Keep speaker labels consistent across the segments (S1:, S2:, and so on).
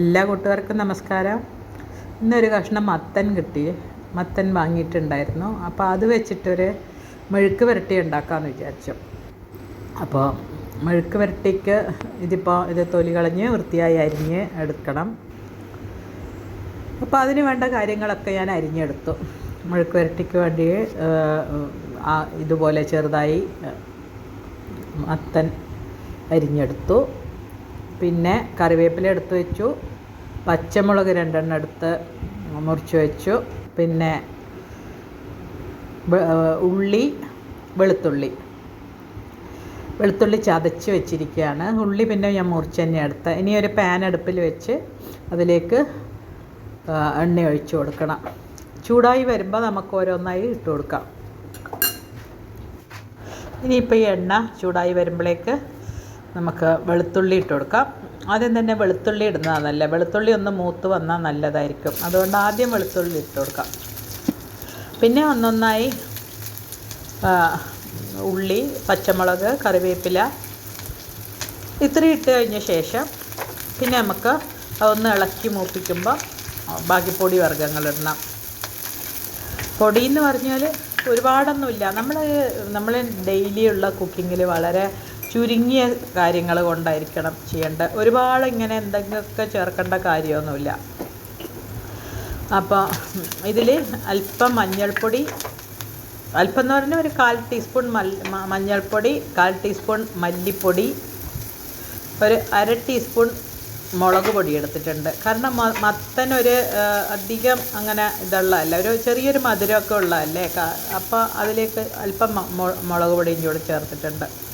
S1: എല്ലാ കൂട്ടുകാർക്കും നമസ്കാരം. ഇന്നൊരു കഷ്ണം മത്തൻ കിട്ടി. മത്തൻ വാങ്ങിയിട്ടുണ്ടായിരുന്നു. അപ്പോൾ അത് വെച്ചിട്ടൊരു മെഴുക്ക് വരട്ടി ഉണ്ടാക്കാമെന്ന് വിചാരിച്ചു. അപ്പോൾ മെഴുക്ക് വരട്ടിക്ക് ഇതിപ്പോൾ ഇത് തൊലി കളഞ്ഞ് വൃത്തിയായി അരിഞ്ഞ് എടുക്കണം. അപ്പോൾ അതിന് വേണ്ട കാര്യങ്ങളൊക്കെ ഞാൻ അരിഞ്ഞെടുത്തു. മെഴുക്ക് വരട്ടിക്ക് വേണ്ടി ഇതുപോലെ ചെറുതായി മത്തൻ അരിഞ്ഞെടുത്തു. പിന്നെ കറിവേപ്പില എടുത്ത് വെച്ചു. പച്ചമുളക് രണ്ടെണ്ണം എടുത്ത് മുറിച്ച് വെച്ചു. പിന്നെ ഉള്ളി വെളുത്തുള്ളി. വെളുത്തുള്ളി ചതച്ച് വെച്ചിരിക്കുകയാണ്. ഉള്ളി പിന്നെ ഞാൻ മുറിച്ച് തന്നെ എടുത്ത. ഇനി ഒരു പാൻ അടുപ്പിൽ വെച്ച് അതിലേക്ക് എണ്ണ ഒഴിച്ചു കൊടുക്കണം. ചൂടായി വരുമ്പോൾ നമുക്ക് ഓരോന്നായി ഇട്ട് കൊടുക്കാം. ഇനിയിപ്പോൾ ഈ എണ്ണ ചൂടായി വരുമ്പോഴേക്ക് നമുക്ക് വെളുത്തുള്ളി ഇട്ട് കൊടുക്കാം. ആദ്യം തന്നെ വെളുത്തുള്ളി ഇടുന്നതാണ് നല്ല വെളുത്തുള്ളി ഒന്ന് മൂത്ത് വന്നാൽ നല്ലതായിരിക്കും. അതുകൊണ്ട് ആദ്യം വെളുത്തുള്ളി ഇട്ട് കൊടുക്കാം. പിന്നെ ഒന്നൊന്നായി ഉള്ളി പച്ചമുളക് കറിവേപ്പില ഇത്രയും ഇട്ട് കഴിഞ്ഞ ശേഷം പിന്നെ നമുക്ക് അതൊന്ന് ഇളക്കി മൂപ്പിക്കുമ്പോൾ ബാക്കി പൊടി വർഗങ്ങളിടണം പൊടി എന്ന് പറഞ്ഞാൽ ഒരുപാടൊന്നുമില്ല നമ്മൾ നമ്മൾ ഡെയിലിയുള്ള കുക്കിങ്ങിൽ വളരെ ചുരുങ്ങിയ കാര്യങ്ങൾ കൊണ്ടായിരിക്കണം ചെയ്യേണ്ടത്. ഒരുപാട് ഇങ്ങനെ എന്തെങ്കിലുമൊക്കെ ചേർക്കേണ്ട കാര്യമൊന്നുമില്ല. അപ്പോൾ ഇതിൽ അല്പം മഞ്ഞൾപ്പൊടി അല്പം എന്ന് പറഞ്ഞാൽ ഒരു കാൽ ടീസ്പൂൺ മഞ്ഞൾപ്പൊടി കാൽ ടീസ്പൂൺ മല്ലിപ്പൊടി ഒരു അര ടീസ്പൂൺ മുളക് പൊടി എടുത്തിട്ടുണ്ട്. കാരണം മ- മത്തൻ ഒരു അധികം അങ്ങനെ ഇതുള്ളതല്ല. ഒരു ചെറിയൊരു മധുരമൊക്കെ ഉള്ളതല്ലേ? അപ്പോൾ അതിലേക്ക് അല്പം മുളക് പൊടിയും കൂടെ ചേർത്തിട്ടുണ്ട്.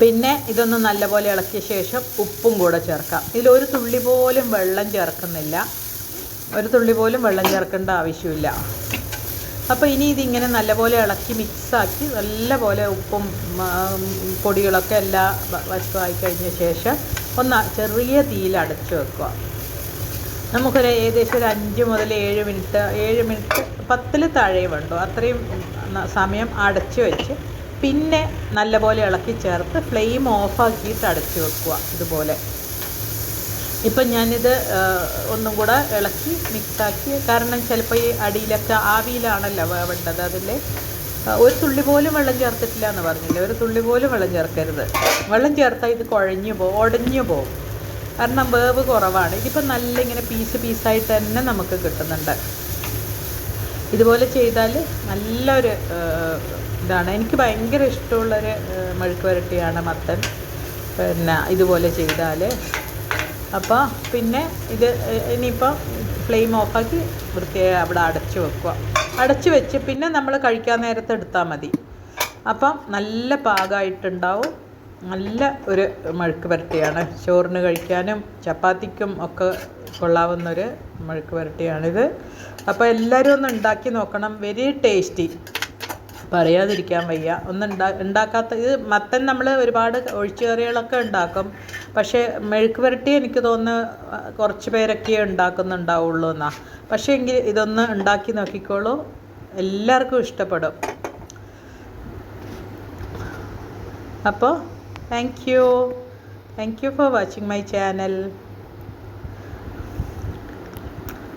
S1: പിന്നെ ഇതൊന്ന് നല്ലപോലെ ഇളക്കിയ ശേഷം ഉപ്പും കൂടെ ചേർക്കാം. ഇതിലൊരു തുള്ളി പോലും വെള്ളം ചേർക്കുന്നില്ല. ഒരു തുള്ളി പോലും വെള്ളം ചേർക്കേണ്ട ആവശ്യമില്ല. അപ്പോൾ ഇനി ഇതിങ്ങനെ നല്ലപോലെ ഇളക്കി മിക്സാക്കി നല്ലപോലെ ഉപ്പും പൊടികളൊക്കെ എല്ലാ വശത്തുമായി കഴിഞ്ഞ ശേഷം ഒന്ന് ചെറിയ തീയിൽ അടച്ചു വെക്കുക. നമുക്കൊരു ഏകദേശം ഒരു അഞ്ച് മുതൽ ഏഴ് മിനിറ്റ് ഏഴ് മിനിറ്റ് പത്തിൽ താഴെ വേണ്ടു. അത്രയും സമയം അടച്ചു വെച്ച് പിന്നെ നല്ലപോലെ ഇളക്കി ചേർത്ത് ഫ്ലെയിം ഓഫാക്കിയിട്ട് അടച്ചു വെക്കുക ഇതുപോലെ. ഇപ്പം ഞാനിത് ഒന്നും കൂടെ ഇളക്കി മിക്സാക്കി കാരണം ചിലപ്പോൾ ഈ അടിയിലൊക്കെ ആവിയിലാണല്ലോ വേവേണ്ടത് അതിൽ ഒരു തുള്ളി പോലും വെള്ളം ചേർത്തിട്ടില്ല എന്ന് പറഞ്ഞില്ല? ഒരു തുള്ളി പോലും വെള്ളം ചേർക്കരുത്. വെള്ളം ചേർത്താൽ ഇത് കുഴഞ്ഞു പോകും ഒടഞ്ഞു പോകും കാരണം വേവ് കുറവാണ്. ഇതിപ്പോൾ നല്ല ഇങ്ങനെ പീസ് പീസായിട്ട് തന്നെ നമുക്ക് കിട്ടുന്നുണ്ട്. ഇതുപോലെ ചെയ്താൽ നല്ലൊരു ഇതാണ്. എനിക്ക് ഭയങ്കര ഇഷ്ടമുള്ളൊരു മെഴുക്ക് വരട്ടിയാണ് മത്തൻ. പിന്നെ ഇതുപോലെ ചെയ്താൽ. അപ്പോൾ പിന്നെ ഇത് ഇനിയിപ്പോൾ ഫ്ലെയിം ഓഫാക്കി വൃത്തിയായി അവിടെ അടച്ച് വെക്കുക. അടച്ച് വെച്ച് പിന്നെ നമ്മൾ കഴിക്കാൻ നേരത്തെ എടുത്താൽ മതി. അപ്പം നല്ല പാകമായിട്ടുണ്ടാവും. നല്ല ഒരു മെഴുക്ക് വരട്ടിയാണ് ചോറിന് കഴിക്കാനും ചപ്പാത്തിക്കും ഒക്കെ കൊള്ളാവുന്നൊരു മെഴുക്ക് വരട്ടിയാണിത് അപ്പോൾ എല്ലാവരും ഒന്ന് ഉണ്ടാക്കി നോക്കണം. വെരി ടേസ്റ്റി പറയാതിരിക്കാൻ വയ്യ. ഒന്ന് ഉണ്ടാ ഉണ്ടാക്കാത്ത ഇത് മത്തൻ നമ്മൾ ഒരുപാട് ഒഴിച്ചുകറികളൊക്കെ ഉണ്ടാക്കും. പക്ഷേ മെഴുക്ക് പുരട്ടി എനിക്ക് തോന്നുന്നു കുറച്ച് പേരൊക്കെ ഉണ്ടാക്കുന്നുണ്ടാവുള്ളൂ എന്നാ. പക്ഷേ എങ്കിൽ ഇതൊന്ന് ഉണ്ടാക്കി നോക്കിക്കോളൂ. എല്ലാവർക്കും ഇഷ്ടപ്പെടും. അപ്പോൾ thank you thank you for watching my channel